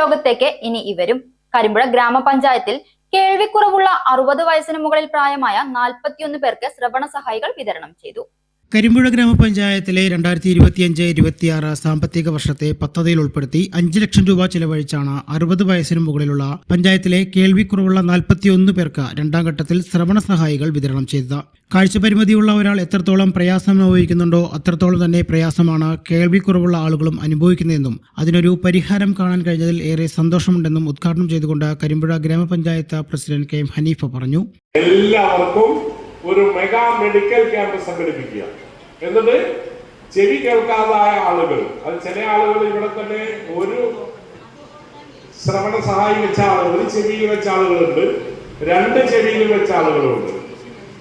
ലോകത്തേക്ക് ഇനി ഇവരും. കരിമ്പുഴ ഗ്രാമപഞ്ചായത്തിൽ കേൾവിക്കുറവുള്ള അറുപത് വയസ്സിന് മുകളിൽ പ്രായമായ നാൽപ്പത്തിയൊന്ന് പേർക്ക് ശ്രവണ സഹായികൾ വിതരണം ചെയ്തു. കരിമ്പുഴ ഗ്രാമപഞ്ചായത്തിലെ രണ്ടായിരത്തി ഇരുപത്തിയഞ്ച് ഇരുപത്തിയാറ് സാമ്പത്തിക വർഷത്തെ പദ്ധതിയിൽ ഉൾപ്പെടുത്തി അഞ്ച് ലക്ഷം രൂപ ചിലവഴിച്ചാണ് അറുപത് വയസ്സിന് മുകളിലുള്ള പഞ്ചായത്തിലെ കേൾവിക്കുറവുള്ള നാൽപ്പത്തിയൊന്ന് പേർക്ക് രണ്ടാം ഘട്ടത്തിൽ ശ്രവണ സഹായികൾ വിതരണം ചെയ്തത്. കാഴ്ചപരിമിതിയുള്ള ഒരാൾ എത്രത്തോളം പ്രയാസം അനുഭവിക്കുന്നുണ്ടോ അത്രത്തോളം തന്നെ പ്രയാസമാണ് കേൾവിക്കുറവുള്ള ആളുകളും അനുഭവിക്കുന്നതെന്നും അതിനൊരു പരിഹാരം കാണാൻ കഴിഞ്ഞതിൽ ഏറെ സന്തോഷമുണ്ടെന്നും ഉദ്ഘാടനം ചെയ്തുകൊണ്ട് കരിമ്പുഴ ഗ്രാമപഞ്ചായത്ത് പ്രസിഡന്റ് കെ എം ഹനീഫ പറഞ്ഞു. എല്ലാവർക്കും ഒരു മെഗാ മെഡിക്കൽ ക്യാമ്പ് സംഘടിപ്പിക്കുക. എന്നിട്ട് ചെവി കേൾക്കാതായ ആളുകൾ അത് ചില ആളുകൾ ഇവിടെ തന്നെ ഒരു ശ്രവണ സഹായി വെച്ച ആളുകൾ ഒരു ചെവിയിൽ വെച്ച ആളുകളുണ്ട് രണ്ട് ചെവിയിൽ വെച്ച ആളുകളുണ്ട്.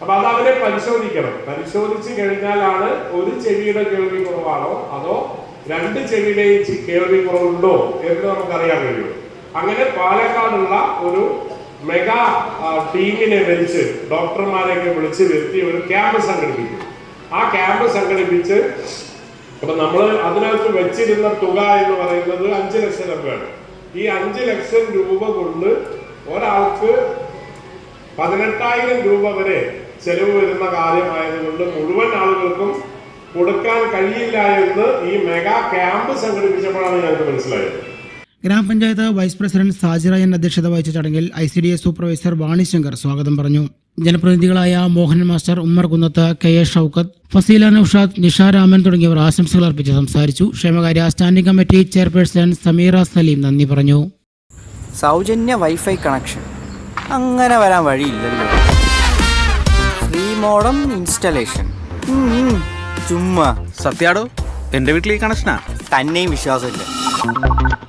അപ്പൊ അത് അവരെ പരിശോധിക്കണം. പരിശോധിച്ച് കഴിഞ്ഞാലാണ് ഒരു ചെവിയുടെ കേൾവി കുറവാണോ അതോ രണ്ട് ചെവിയുടെയും കേൾവി കുറവുണ്ടോ എന്ന് നമുക്കറിയാൻ കഴിയും അങ്ങനെ പാലക്കാടുള്ള ഒരു മെഗാ ടീമിനെ വിളിച്ച് ഡോക്ടർമാരെയൊക്കെ വിളിച്ച് വരുത്തി ഒരു ക്യാമ്പ് സംഘടിപ്പിക്കും. ആ ക്യാമ്പ് സംഘടിപ്പിച്ച് അപ്പൊ നമ്മൾ അതിനകത്ത് വെച്ചിരുന്ന തുക എന്ന് പറയുന്നത് അഞ്ച് ലക്ഷം രൂപയാണ്. ഈ അഞ്ച് ലക്ഷം രൂപ കൊണ്ട് ഒരാൾക്ക് പതിനെട്ടായിരം രൂപ വരെ ചെലവ് വരുന്ന കാര്യമായതുകൊണ്ട് മുഴുവൻ ആളുകൾക്കും കൊടുക്കാൻ കഴിയില്ല എന്ന് ഈ മെഗാ ക്യാമ്പ് സംഘടിപ്പിച്ചപ്പോഴാണ് ഞങ്ങൾക്ക് മനസ്സിലായത്. ഗ്രാമപഞ്ചായത്ത് വൈസ് പ്രസിഡന്റ് സാജിറയൻ അധ്യക്ഷത വഹിച്ച ചടങ്ങിൽ I C D S supervisor Vanishankar സ്വാഗതം പറഞ്ഞു. ജനപ്രതിനിധികളായ Mohan master Ummer Kunnath K A Shoukath Fasila Noushad Nisha Raman തുടങ്ങിയവർ ആശംസകൾ അർപ്പിച്ച് സംസാരിച്ചു. ക്ഷേമകാര്യ standing committee chairperson Sameera Saleem നന്ദി പറഞ്ഞു. സൗജന്യ വൈഫൈ കണക്ഷൻ. അങ്ങനെ വരാൻ വഴിയില്ലല്ലോ. Free modem installation. ചുമ്മാ. സത്യാടോ എന്റെ വീട്ടിൽ ഈ കണക്ഷനാ? തന്നെയും വിശ്വാസമില്ല.